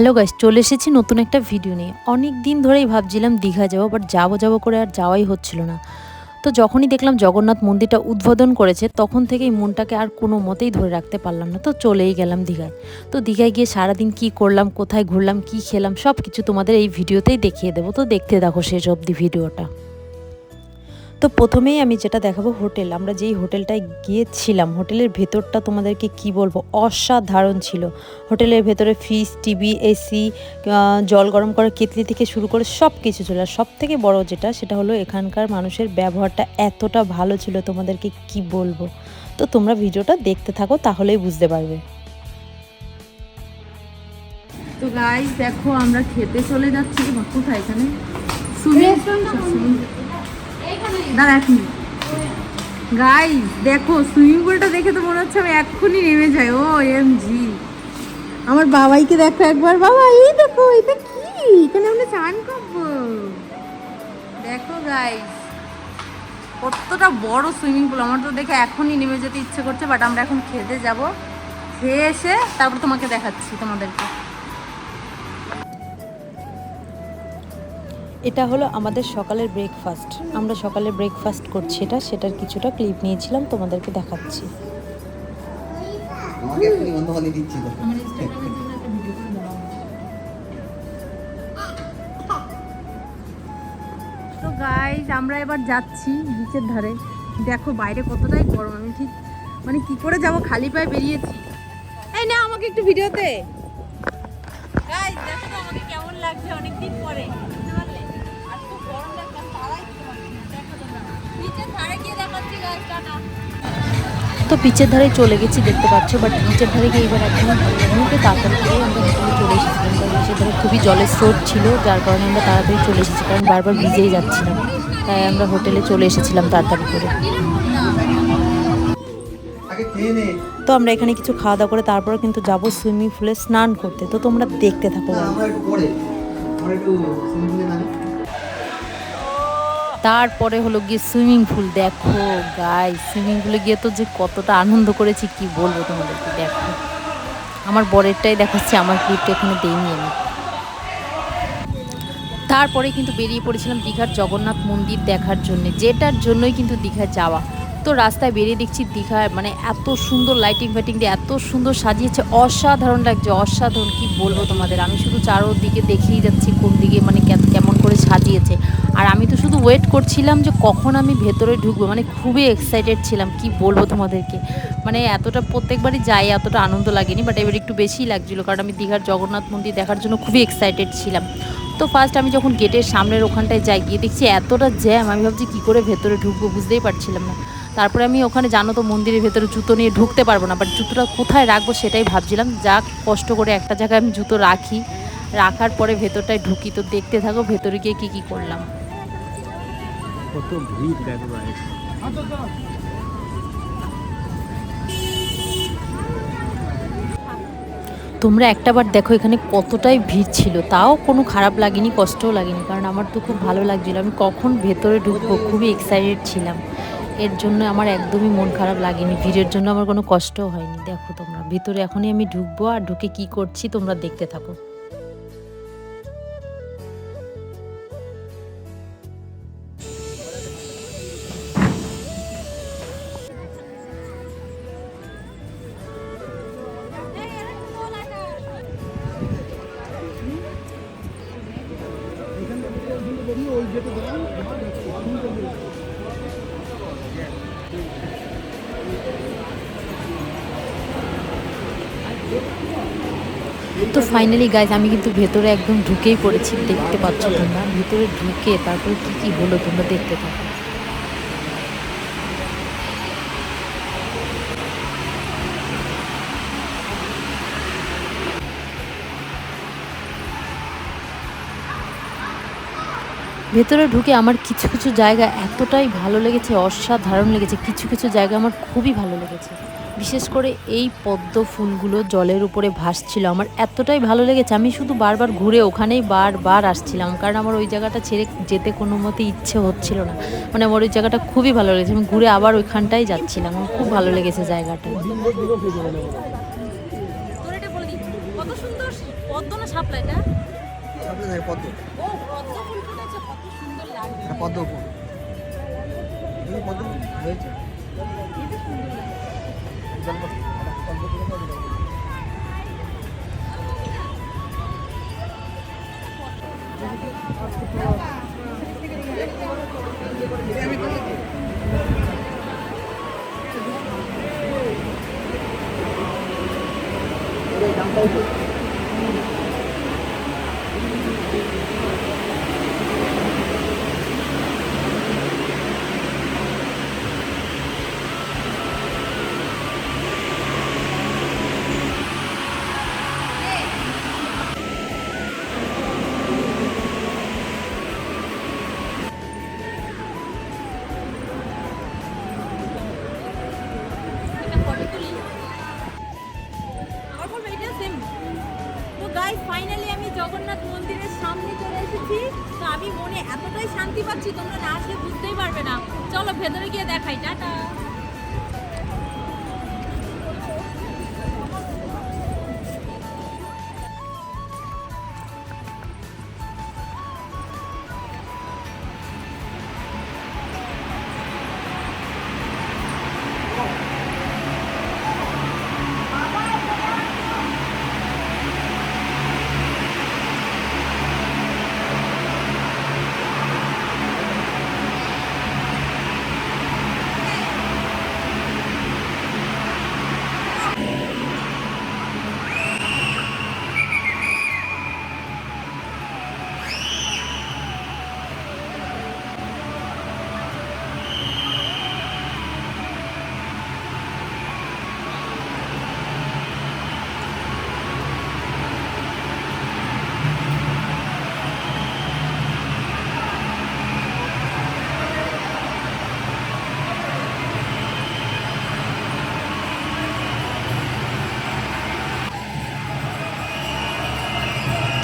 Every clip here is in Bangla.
হ্যালো গাইস চলে এসেছি নতুন একটা ভিডিও নিয়ে। অনেক দিন ধরেই ভাবছিলাম দীঘা যাব বাট যাব যাব করে আর যাওয়াই হচ্ছিল না। তো যখনই দেখলাম জগন্নাথ মন্দিরটা উদ্বোধন করেছে, তখন থেকেই মনটাকে আর কোনো মতেই ধরে রাখতে পারলাম না। তো চলেই গেলাম দীঘায়। তো দীঘায় গিয়ে সারাদিন কি করলাম, কোথায় ঘুরলাম, কি খেলাম সব কিছু তোমাদের এই ভিডিওতেই দেখিয়ে দেবো। তো দেখতে দেখো শেষ অবধি ভিডিওটা তো প্রথমেই আমি যেটা দেখাবো হোটেল। আমরা যেই হোটেলটায় গিয়েছিলাম হোটেলের ভেতরটা তোমাদেরকে কি বলব? অসাধারণ ছিল। হোটেলের ভেতরে ফ্রিজ টিভি এসি জল গরম করার কেতলি থেকে শুরু করে সব কিছু ছিল। আর সব থেকে বড় যেটা সেটা হলো এখানকার মানুষের ব্যবহারটা এতটা ভালো ছিল তোমাদেরকে কি বলব? তো তোমরা ভিডিওটা দেখতে থাকো তাহলেই বুঝতে পারবে। তো গাইস দেখো আমরা খেতে চলে যাচ্ছি। কোথায় এখানে? সুইমিং দাঁড়া এক মিনিট। গাইস দেখো সুইমিং পুলটা দেখে তো মনে হচ্ছে আমি এক্ষুনি নেমে যাই। ও এম জি আমার বাবাইকে দেখো একবার। বাবা, এই দেখো, এটা কি? এখানে আমরা চান করব। দেখো গাইস কতটা বড় সুইমিং পুল আমার তো দেখে এখনই নেমে যেতে ইচ্ছে করছে বাট আমরা এখন খেতে যাব। খেয়ে এসে তারপর তোমাকে দেখাচ্ছি তোমাদেরকে। এটা হলো আমাদের সকালের ব্রেকফাস্ট আমরা সকালে ব্রেকফাস্ট করছি এটা সেটার কিছুটা ক্লিপ নিয়েছিলাম তোমাদেরকে দেখাচ্ছি। তো গাইজ আমরা এবার যাচ্ছি বিচের ধারে। দেখো বাইরে কতটাই গরম আমি ঠিক মানে কি করে যাব? খালি পায়ে বেরিয়েছি। এই না আমাকে একটু ভিডিওতে গাইজ দেখো তো আমাকে কেমন লাগছে অনেকদিন পরে। তো পিচের ধারে চলে গেছি, দেখতে পাচ্ছ বাট নিচের ধারে গিয়ে এবার একদম মুহূর্তে তাড়াতাড়ি চলে এসেছিলাম ধারে খুবই জলের স্রোত ছিল, যার কারণে আমরা তাড়াতাড়ি চলে এসেছি, কারণ বারবার ভিজেই যাচ্ছিলাম। তাই আমরা হোটেলে চলে এসেছিলাম তাড়াতাড়ি করে। তো আমরা এখানে কিছু খাওয়া দাওয়া করে তারপরে কিন্তু যাব সুইমিং পুলে স্নান করতে। তো তোমরা দেখতে থাকো। আমরা একটু পরে, আমরা একটু সুইমিং নামি তারপরে হলো গিয়ে সুইমিং পুল। দেখো গাই সুইমিং পুলে গিয়ে তো যে কতটা আনন্দ করেছি, কি বলব তোমাদেরকে? দেখো, আমার বরেরটাই দেখাচ্ছে, আমার ক্লিপটা এখানে দেইনি আমি। তারপরে কিন্তু বেরিয়ে পড়েছিলাম দীঘার জগন্নাথ মন্দির দেখার জন্য, যেটার জন্যই কিন্তু দীঘায় যাওয়া। তো রাস্তায় বেরিয়ে দেখছি দীঘায় মানে এত সুন্দর লাইটিং ফাইটিং দিয়ে এত সুন্দর সাজিয়েছে, অসাধারণ লাগছে, অসাধারণ, কি বলব তোমাদের? আমি শুধু চারোদিকে দেখেই যাচ্ছি কোন দিকে মানে কেমন করে শুধু ওয়েট করছিলাম যে কখন আমি ভেতরে ঢুকবো। মানে খুবই এক্সাইটেড ছিলাম, কি বলব তোমাদেরকে? মানে এতটা প্রত্যেকবারই যাই, এতটা আনন্দ লাগেনি বাট এবার একটু বেশিই লাগছিল, কারণ আমি দীঘার জগন্নাথ মন্দির দেখার জন্য খুবই এক্সাইটেড ছিলাম। তো ফার্স্ট আমি যখন গেটের সামনের ওখানটায় যাই, গিয়ে দেখছি এতটা জ্যাম আমি ভাবছি কী করে ভেতরে ঢুকবো বুঝতেই পারছিলাম না। তারপরে আমি ওখানে জানো তো মন্দিরের ভেতরে জুতো নিয়ে ঢুকতে পারব না বাট জুতোটা কোথায় রাখব সেটাই ভাবছিলাম। যা কষ্ট করে একটা জায়গায় আমি জুতো রাখি, রাখার পরে ভেতরটায় ঢুকি, তো দেখতে থাকো ভেতরে গিয়ে কী কী করলাম। কত ভিড় দেখো ভাই। তোমরা একটাবার দেখো এখানে কতটাই ভিড় ছিল। তাও কোনো খারাপ লাগেনি, কষ্টও লাগেনি, কারণ আমার তো খুব ভালো লাগছিল। আমি কখন ভেতরে ঢুকবো, খুবই এক্সাইটেড ছিলাম। এর জন্য আমার একদমই মন খারাপ লাগেনি। ভিড়ের জন্য আমার কোনো কষ্টও হয়নি। দেখো তোমরা, ভেতরে এখনই আমি ঢুকবো আর ঢুকে কি করছি তোমরা দেখতে থাকো। তো ফাইনালি গাইজ আমি কিন্তু ভেতরে একদম ঢুকেই পড়েছি, দেখতে পাচ্ছ তোমরা? ভেতরে ঢুকে তারপরে কি কি হলো তোমরা দেখতে থাকো। ভেতরে ঢুকে আমার কিছু কিছু জায়গা এতটাই ভালো লেগেছে অসাধারণ লেগেছে কিছু কিছু জায়গা আমার খুবই ভালো লেগেছে। বিশেষ করে এই পদ্ম ফুলগুলো জলের উপরে ভাসছিল আমার এতটাই ভালো লেগেছে। আমি শুধু বারবার ঘুরে ওখানেই বারবার আসছিলাম কারণ আমার ওই জায়গাটা ছেড়ে যেতে কোনো মতে ইচ্ছে হচ্ছিল না। মানে আমার ওই জায়গাটা খুবই ভালো লেগেছে আমি ঘুরে আবার ওইখানটাই যাচ্ছিলাম আমার খুব ভালো লেগেছে জায়গাটা। কত সুন্দর পদ্ম না পদ্ম। পদ্ম ফুল এই পদ্ম ফুল হয়েছে গল্প গল্প আমি মনে এতটাই শান্তি পাচ্ছি, তোমরা না আসলে বুঝতেই পারবে না। চলো ভেতরে গিয়ে দেখাই, টাটা।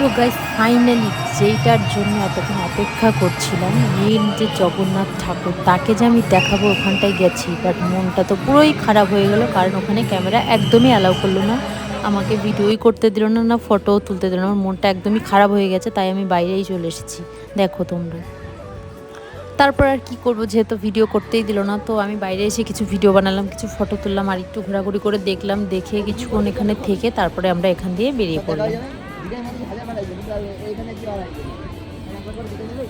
তো গাইস ফাইনালি যেইটার জন্য এতক্ষণ অপেক্ষা করছিলাম মেন যে জগন্নাথ ঠাকুর, তাকে যে আমি দেখাবো ওখানটায় গেছি বাট মনটা তো পুরোই খারাপ হয়ে গেল, কারণ ওখানে ক্যামেরা একদমই অ্যালাউ করল না। আমাকে ভিডিওই করতে দিল না না ফটোও তুলতে দিল না, আমার মনটা একদমই খারাপ হয়ে গেছে, তাই আমি বাইরেই চলে এসেছি। দেখো তোমরা। তারপর আর কি করব, যেহেতু ভিডিও করতেই দিল না, তো আমি বাইরে এসে কিছু ভিডিও বানালাম, কিছু ফটো তুললাম, আর একটু ঘোরাঘুরি করে দেখলাম, দেখে কিছুক্ষণ এখানে থেকে তারপরে আমরা এখান দিয়ে বেরিয়ে পড়লাম। এইখানে কি আর আসবে একবার দিতে নেবে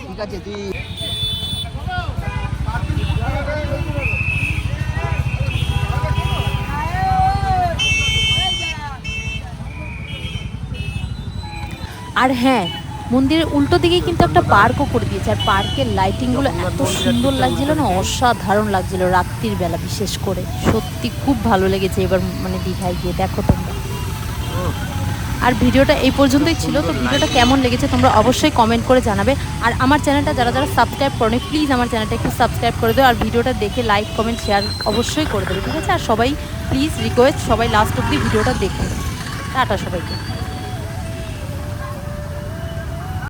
ঠিক আছে তুই আর হ্যাঁ মন্দিরের উল্টো দিকে কিন্তু একটা পার্কও করে দিয়েছে। আর পার্কের লাইটিংগুলো এত সুন্দর লাগছিল না অসাধারণ লাগছিল রাত্রির বেলা বিশেষ করে। সত্যি খুব ভালো লেগেছে এবার মানে দীঘায় গিয়ে দেখো তোমরা। আর ভিডিওটা এই পর্যন্তই ছিল। তো ভিডিওটা কেমন লেগেছে তোমরা অবশ্যই কমেন্ট করে জানাবে। আর আমার চ্যানেলটা যারা যারা সাবস্ক্রাইব করো প্লিজ আমার চ্যানেলটা একটু সাবস্ক্রাইব করে দেবে আর ভিডিওটা দেখে লাইক কমেন্ট শেয়ার অবশ্যই করে দেবে ঠিক আছে? আর সবাই প্লিজ রিকোয়েস্ট সবাই লাস্ট অব্দি ভিডিওটা দেখুন টাটা সবাইকে।